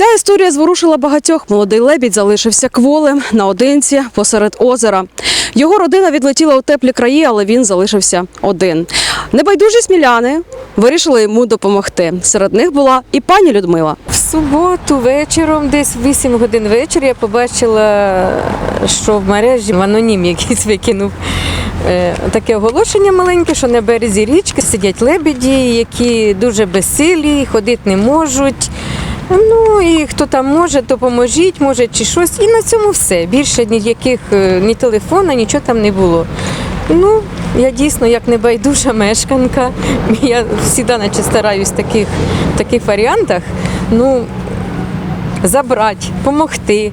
Ця історія зворушила багатьох. Молодий лебідь залишився кволим наодинці посеред озера. Його родина відлетіла у теплі краї, але він залишився один. Небайдужі сміляни вирішили йому допомогти. Серед них була і пані Людмила. В суботу вечором, десь в 8 годин вечора, я побачила, що в мережі анонім якийсь викинув е, таке оголошення маленьке, що на березі річки сидять лебеді, які дуже безсилі, ходити не можуть. Ну і хто там може, допоможіть, може чи щось. І на цьому все. Більше ніяких е, ні телефона, нічого там не було. Ну, я дійсно як небайдужа мешканка. Я завжди наче стараюсь в таких, таких варіантах. Ну, забрати, допомогти.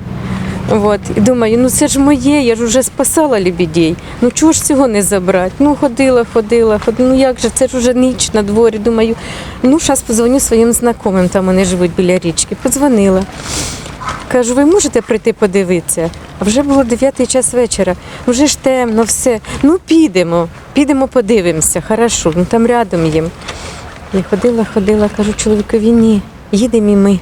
От. І думаю, ну це ж моє, я ж вже спасала лебідей. Ну чого ж цього не забрати? Ну ходила, ходила, ходила. Ну як же, це ж вже ніч на дворі. Думаю, ну зараз позвоню своїм знайомим, там вони живуть біля річки. Подзвонила. Кажу, ви можете прийти подивитися? А вже було 9 час вечора. Вже ж темно, все. Ну підемо, підемо подивимося. Хорошо, ну там рядом їм. Я ходила, ходила, кажу, чоловікові, ні, їдемо і ми.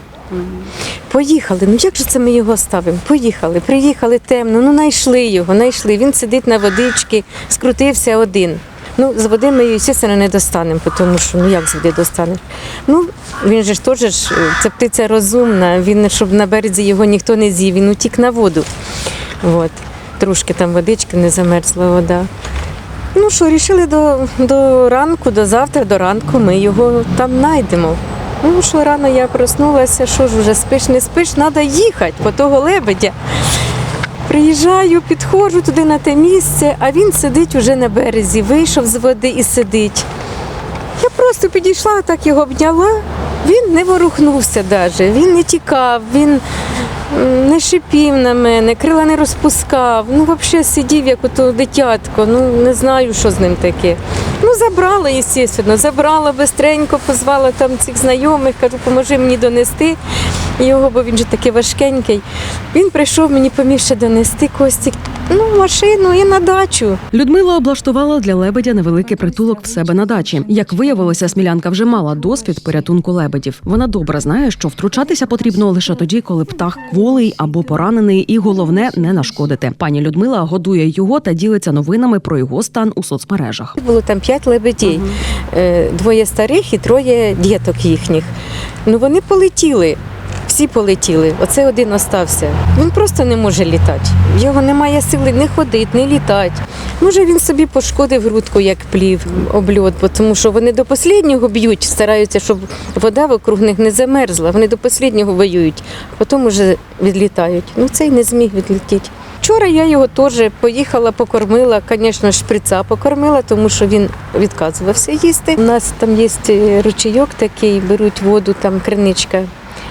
Поїхали. Ну як же це ми його ставимо? Поїхали, приїхали темно, ну знайшли його, знайшли. Він сидить на водичці, скрутився один. Ну, з води ми її, звісно, не достанемо, тому що ну як з води достанемо? Ну, він же ж теж, це птиця розумна, він, щоб на березі його ніхто не з'їв, він утік на воду. От. Трошки там водички не замерзла вода. Ну що, рішили до, до ранку, до завтра, до ранку ми його там знайдемо. Ну що рано я проснулася, що ж вже спиш, не спиш, треба їхати по того лебедя. Приїжджаю, підходжу туди на те місце, а він сидить уже на березі, вийшов з води і сидить. Я просто підійшла, так його обняла. Він не ворухнувся навіть, він не тікав, він не шипів на мене, крила не розпускав. Ну, взагалі сидів, як ото дитятко. Ну, не знаю, що з ним таке. Ну, забрала, звісно, забрала бистренько, позвала там цих знайомих, кажу, поможи мені донести його, бо він же такий важкенький. Він прийшов, мені поміг ще донести Костік. Ну, машину і на дачу. Людмила облаштувала для лебедя невеликий притулок в себе на дачі. Як виявилося, смілянка вже мала досвід порятунку лебедів. Вона добре знає, що втручатися потрібно лише тоді, коли птах кволий або поранений, і головне не нашкодити. Пані Людмила годує його та ділиться новинами про його стан у соцмережах. Було там п'ять лебедей, Е, двоє старих і троє діток їхніх. Ну вони полетіли. Всі полетіли, оце один остався. Він просто не може літати. В Його немає сили не ходити, не літати. Може, він собі пошкодив грудку, як плів, обльот, тому що вони до останнього б'ють, стараються, щоб вода вокруг них не замерзла. Вони до останнього воюють, потім вже відлітають. Ну цей не зміг відлетіти. Вчора я його теж поїхала, покормила, звісно, шприца покормила, тому що він відказувався їсти. У нас там є е, ручейок такий, беруть воду, там криничка.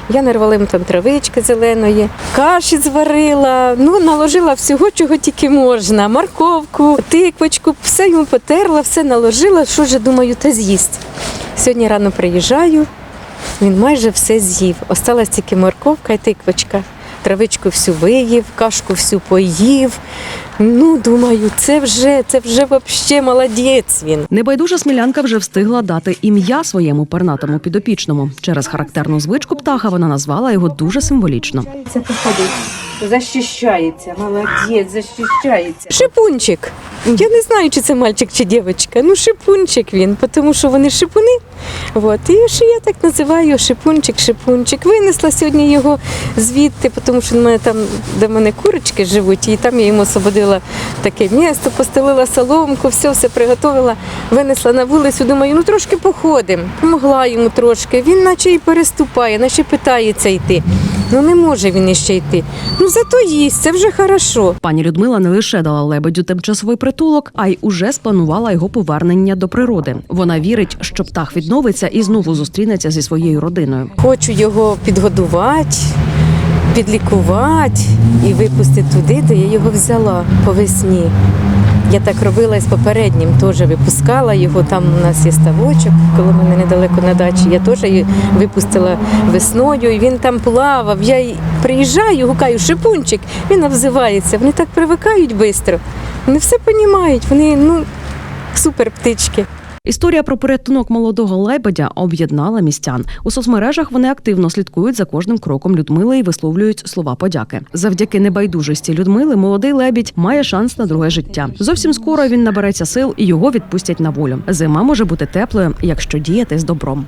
Я нарвала йому там травички зеленої, каші зварила, ну наложила всього, чого тільки можна. Морковку, тиквочку, все йому потерла, все наложила. Що ж, думаю, та з'їсть. Сьогодні рано приїжджаю, він майже все з'їв. Осталась тільки морковка і тиквочка. Травичку всю виїв, кашку всю поїв. Ну, думаю, це вже, це вже вообще молодець він. Небайдужа смілянка вже встигла дати ім'я своєму пернатому підопічному. Через характерну звичку птаха вона назвала його дуже символічно. Це походить. Защищається, молодець, защищається. Шипунчик. Я не знаю, чи це мальчик чи дівчинка. Ну, шипунчик він, тому що вони шипуни. От. І ще я так називаю шипунчик, шипунчик. Винесла сьогодні його звідти, тому що в мене там, де в мене курочки живуть, і там я йому освободила таке місто, постелила соломку, все, все приготувала, винесла на вулицю. Думаю, ну трошки походимо. Помогла йому трошки. Він наче і переступає, наче питається йти. Ну не може він іще йти. Ну зато їсть, це вже хорошо. Пані Людмила не лише дала лебедю тимчасовий притулок, а й уже спланувала його повернення до природи. Вона вірить, що птах відновиться і знову зустрінеться зі своєю родиною. Хочу його підгодувати, підлікувати і випустити туди, де я його взяла по весні. Я так робила і з попереднім, теж випускала його. Там у нас є ставочок, коли мене недалеко на дачі. Я теж її випустила весною, і він там плавав. Я приїжджаю, гукаю шипунчик, він обзивається. Вони так привикають швидко. Вони все розуміють, вони ну, супер птички. Історія про порятунок молодого лебедя об'єднала містян. У соцмережах вони активно слідкують за кожним кроком Людмили і висловлюють слова подяки. Завдяки небайдужості Людмили молодий лебідь має шанс на друге життя. Зовсім скоро він набереться сил і його відпустять на волю. Зима може бути теплою, якщо діяти з добром.